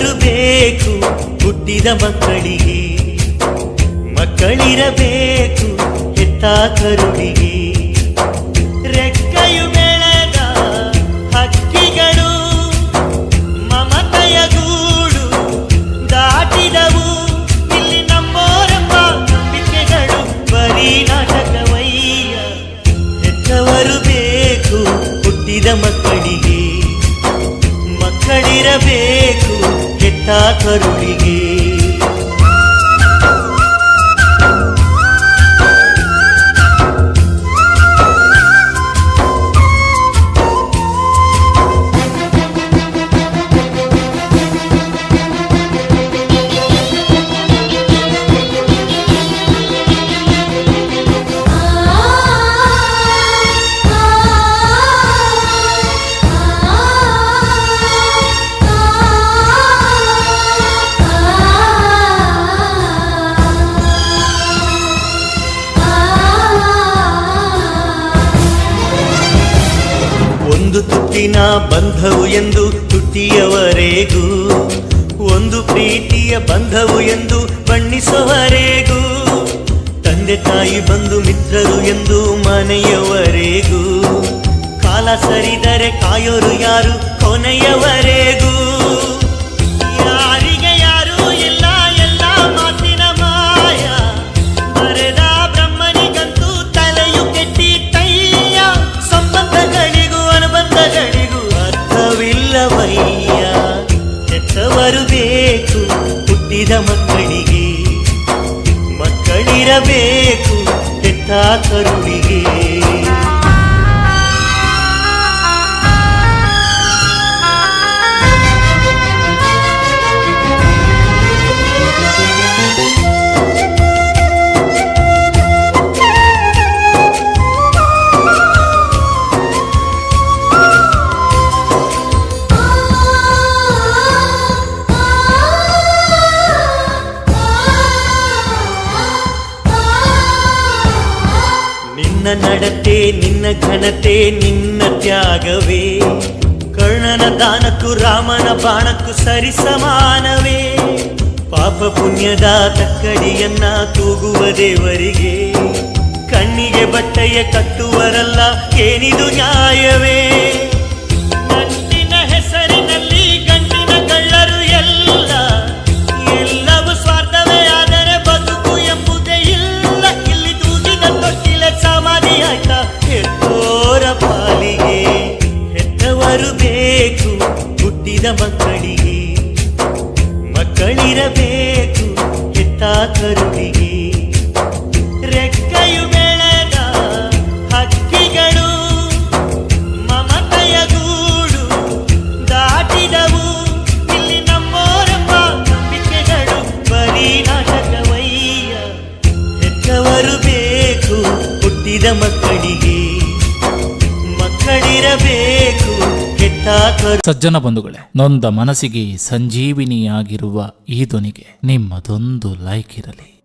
ಹೆತ್ತವರು ಬೇಕು ಹುಟ್ಟಿದ ಮಕ್ಕಳಿಗೆ. ಮಕ್ಕಳಿರಬೇಕು ಹೆತ್ತ ಕರುಳಿಗೆ. ರೆಕ್ಕೆಯು ಬೆಳೆದ ಹಕ್ಕಿಗಳು, ಮಮತೆಯ ಗೂಡು ದಾಟಿದವು. ಇಲ್ಲಿ ನಮ್ಮೋರೆಂಬ ನಂಬಿಕೆಗಳು ಬರೀ ನಾಟಕವಯ್ಯ. ಹೆತ್ತವರು ಬೇಕು ಹುಟ್ಟಿದ ಮಕ್ಕಳಿಗೆ. ಮಕ್ಕಳಿರಬೇಕು ಹೆತ್ತ ಒಂದು ತುತ್ತಿನ ಬಂಧವು ಎಂದು ತುಟ್ಟಿಯವರೆಗೂ, ಒಂದು ಪ್ರೀತಿಯ ಬಂಧವು ಎಂದು ಬಣ್ಣಿಸುವವರೆಗೂ, ತಂದೆ ತಾಯಿ ಬಂಧು ಮಿತ್ರರು ಎಂದು ಮನೆಯವರೆಗೂ, ಕಾಲ ಸರಿದರೆ ಕಾಯೋರು ಯಾರು ಕೊನೆಯವರೆಗೂ. ಬೇಕು ಹುಟ್ಟಿದ ಮಕ್ಕಳಿಗೆ ಮಕ್ಕಳಿರಬೇಕು ಎತ್ತ ಕರುಳಿಗೆ ನಿನ್ನ ನಡತೆ, ನಿನ್ನ ಘನತೆ, ನಿನ್ನ ತ್ಯಾಗವೇ. ಕರ್ಣನ ದಾನಕ್ಕೂ ರಾಮನ ಬಾಣಕ್ಕೂ ಸರಿ ಸಮಾನವೇ. ಪಾಪ ಪುಣ್ಯದ ತಕ್ಕಡಿಯನ್ನ ತೂಗುವ ದೇವರಿಗೆ. ಕಣ್ಣಿಗೆ ಬಟ್ಟೆಯ ಕಟ್ಟುವರಲ್ಲ, ಏನಿದು ನ್ಯಾಯವೇ ಹುಟ್ಟಿದ ಮಕ್ಕಳಿಗೆ ಮಕ್ಕಳಿರಬೇಕು ಹೆತ್ತ ಕರುಳಿಗೆ ರೆಕ್ಕೆಯು ಬೆಳೆದ ಹಕ್ಕಿಗಳು, ಮಮತೆಯ ಗೂಡು ದಾಟಿದವು. ಇಲ್ಲಿ ನಮ್ಮೋರ ನಂಬಿಕೆಗಳು ಬರೀ ನಾಟಕವಯ್ಯ ಹೆತ್ತವರು ಬೇಕು ಹುಟ್ಟಿದ ಮಕ್ಕಳಿಗೆ ಸಜ್ಜನ ಬಂಧುಗಳೇ ನೊಂದ ಮನಸ್ಸಿಗೆ ಸಂಜೀವಿನಿಯಾಗಿರುವ ಈ ಧ್ವನಿಗೆ ನಿಮ್ಮದೊಂದು ಲೈಕ್ ಇರಲಿ.